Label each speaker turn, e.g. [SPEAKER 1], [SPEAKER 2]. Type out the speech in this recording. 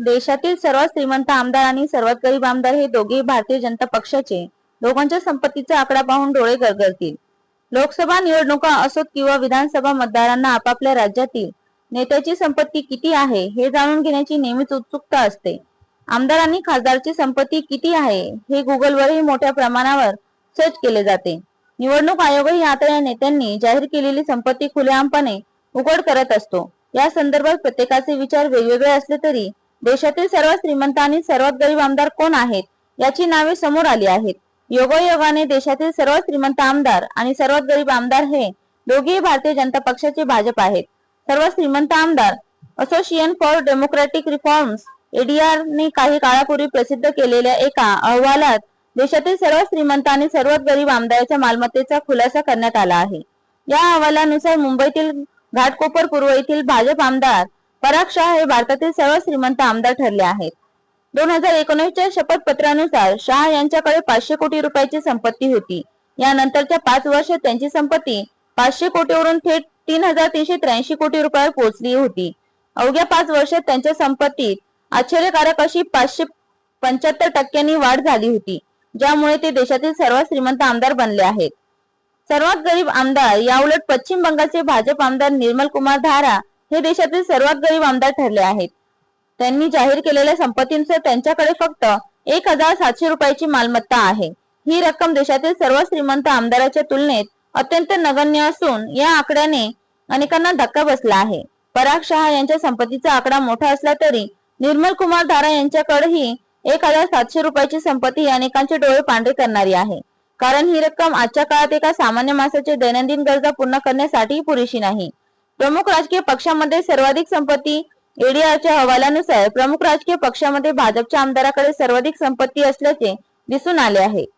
[SPEAKER 1] देशातील सर्वात श्रीमंत आमदार आणि सर्वात गरीब आमदार हे दोघे भारतीय जनता पक्षाचे. दोघांच्या संपत्तीचा आकडा पाहून डोळे गरगरतील लोकसभा निवडणुका असोत किंवा विधानसभा मतदारांना आपापल्या राज्यातील नेत्याची संपत्ती किती आहे हे जाणून घेण्याची नेहमीच उत्सुकता असते. आमदार आणि खासदारची संपत्ती किती आहे हे गुगलवरही मोठ्या प्रमाणावर सर्च केले जाते. निवडणूक आयोगही आता या नेत्यांनी जाहीर केलेली संपत्ती खुलेआमपणे उघड करत असतो. या संदर्भात प्रत्येकाचे विचार वेगवेगळे असले तरी देशातील सर्वात श्रीमंत आणि सर्वात गरीब आमदार कोण आहेत याची नावे समोर आली आहेत. योगायोगाने देशातील सर्वात श्रीमंत आमदार आणि सर्वात गरीब आमदार हे दोघेही भारतीय जनता पक्षाचे भाजप आहेत. सर्वात श्रीमंत आमदार association for democratic reforms ADR ने काही काळापूर्वी प्रसिद्ध केलेल्या एका अहवालात देशातील सर्वात श्रीमंत आणि सर्वात गरीब आमदाराच्या मालमत्तेचा खुलासा करण्यात आला आहे. या अहवालानुसार मुंबईतील घाटकोपर पूर्व येथील भाजप आमदार पराग शाह हे भारतातील सर्वात श्रीमंत आमदार ठरले आहेत. दोन हजार एकोणीसच्या शपथपत्रानुसार शाह यांच्याकडे पाचशे कोटी रुपयाची संपत्ती होती. यानंतरच्या पाच वर्षात त्यांची संपत्ती पाचशे कोटीवरून थेट तीन हजार तीनशे त्र्याऐंशी कोटी रुपयावर पोहोचली होती. अवघ्या पाच वर्षात त्यांच्या संपत्तीत आश्चर्यकारक अशी पाचशे पंच्याहत्तर टक्क्यांनी वाढ झाली होती ज्यामुळे ते देशातील सर्वात श्रीमंत आमदार बनले आहेत. सर्वात गरीब आमदार याउलट पश्चिम बंगालचे भाजप आमदार निर्मल कुमार धारा हे देशातील सर्वात गरीब आमदार ठरले आहेत. त्यांनी जाहीर केलेल्या संपत्तीनुसार त्यांच्याकडे फक्त एक हजार सातशे रुपयाची मालमत्ता आहे. ही रक्कम देशातील सर्व श्रीमंत आमदाराच्या तुलनेत अत्यंत नगण्य असून या आकड्याने अनेकांना धक्का बसला आहे. पराग शहा यांच्या संपत्तीचा आकडा मोठा असला तरी निर्मल कुमार धारा यांच्याकडेही एक हजार सातशे रुपयाची संपत्ती ही अनेकांचे डोळे पांढरे करणारी आहे. कारण ही रक्कम आजच्या काळात एका सामान्य माणसाच्या दैनंदिन गरजा पूर्ण करण्यासाठी पुरेशी नाही. प्रमुख राजकीय पक्षामध्ये सर्वाधिक संपत्ती एडीआरच्या अहवालानुसार प्रमुख राजकीय पक्षामध्ये भाजपच्या आमदाराकडे सर्वाधिक संपत्ती असल्याचे दिसून आले आहे.